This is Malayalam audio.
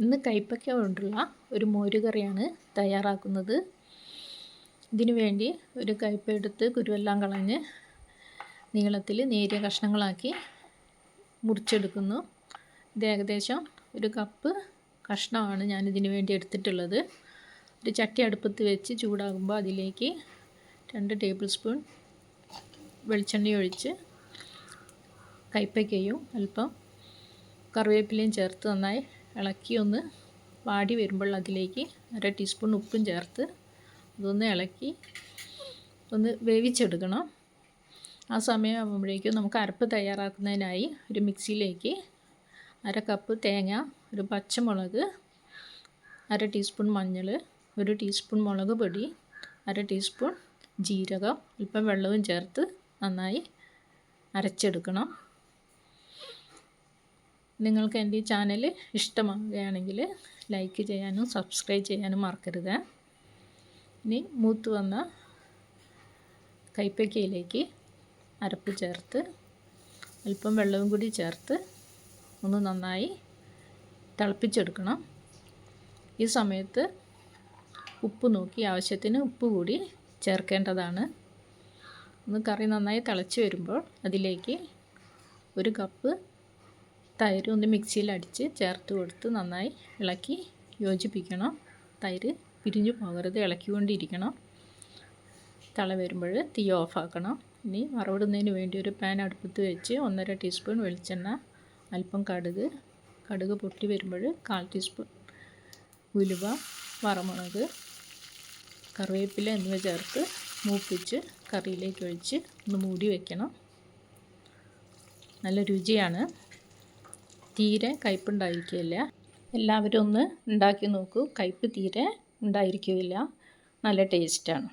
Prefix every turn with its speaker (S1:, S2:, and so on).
S1: ഇന്ന് കൈപ്പക്ക കൊണ്ടുള്ള ഒരു മോരുകറിയാണ് തയ്യാറാക്കുന്നത്. ഇതിനു വേണ്ടി ഒരു കയ്പ എടുത്ത് കുരുവെല്ലാം കളഞ്ഞ് നീളത്തിൽ നേരിയ കഷ്ണങ്ങളാക്കി മുറിച്ചെടുക്കുന്നു. ഇത് ഏകദേശം ഒരു കപ്പ് കഷ്ണമാണ് ഞാൻ ഇതിനു വേണ്ടി എടുത്തിട്ടുള്ളത്. ഒരു ചട്ടി അടുപ്പത്ത് വെച്ച് ചൂടാകുമ്പോൾ അതിലേക്ക് രണ്ട് ടേബിൾ സ്പൂൺ വെളിച്ചെണ്ണ ഒഴിച്ച് കയ്പ്പയ്ക്കയും അല്പം കറിവേപ്പിലയും ചേർത്ത് നന്നായി ഇളക്കി ഒന്ന് വാടി വരുമ്പോൾ അതിലേക്ക് അര ടീസ്പൂൺ ഉപ്പും ചേർത്ത് അതൊന്ന് ഇളക്കി ഒന്ന് വേവിച്ചെടുക്കണം. ആ സമയമാകുമ്പോഴേക്കും നമുക്ക് അരപ്പ് തയ്യാറാക്കുന്നതിനായി ഒരു മിക്സിയിലേക്ക് അര കപ്പ് തേങ്ങ ഒരു പച്ചമുളക് അര ടീസ്പൂൺ മഞ്ഞൾ ഒരു ടീസ്പൂൺ മുളക് പൊടി അര ടീസ്പൂൺ ജീരകം അല്പം വെള്ളവും ചേർത്ത് നന്നായി അരച്ചെടുക്കണം. നിങ്ങൾക്ക് എന്റെ ഈ ചാനൽ ഇഷ്ടമാവുകയാണെങ്കിൽ ലൈക്ക് ചെയ്യാനും സബ്സ്ക്രൈബ് ചെയ്യാനും മറക്കരുത്. ഇനി മൂത്ത് വന്ന കൈപ്പക്കയിലേക്ക് അരപ്പ് ചേർത്ത് അല്പം വെള്ളവും കൂടി ചേർത്ത് ഒന്ന് നന്നായി തിളപ്പിച്ചെടുക്കണം. ഈ സമയത്ത് ഉപ്പ് നോക്കി ആവശ്യത്തിന് ഉപ്പ് കൂടി ചേർക്കേണ്ടതാണ്. ഒന്ന് കറി നന്നായി തിളച്ച് വരുമ്പോൾ അതിലേക്ക് ഒരു കപ്പ് തൈര് ഒന്ന് മിക്സിയിൽ അടിച്ച് ചേർത്ത് കൊടുത്ത് നന്നായി ഇളക്കി യോജിപ്പിക്കണം. തൈര് പിരിഞ്ഞു പോകരുത് ഇളക്കിക്കൊണ്ടിരിക്കണം. തള വരുമ്പോൾ തീ ഓഫാക്കണം. ഇനി വറവിടുന്നതിന് വേണ്ടി ഒരു പാൻ അടുപ്പത്ത് വെച്ച് ഒന്നര ടീസ്പൂൺ വെളിച്ചെണ്ണ അല്പം കടുക് കടുക് പൊട്ടി വരുമ്പോൾ കാൽ ടീസ്പൂൺ ഉലുവ വറമുളക് കറിവേപ്പില എന്നിവ ചേർത്ത് മൂപ്പിച്ച് കറിയിലേക്ക് ഒഴിച്ച് ഒന്ന് മൂടി വയ്ക്കണം നല്ല രുചിയാണ്. തീരെ കയ്പുണ്ടായിരിക്കില്ല എല്ലാവരും ഒന്ന് ഉണ്ടാക്കി നോക്കൂ. കയ്പ് തീരെ ഉണ്ടായിരിക്കില്ല നല്ല ടേസ്റ്റാണ്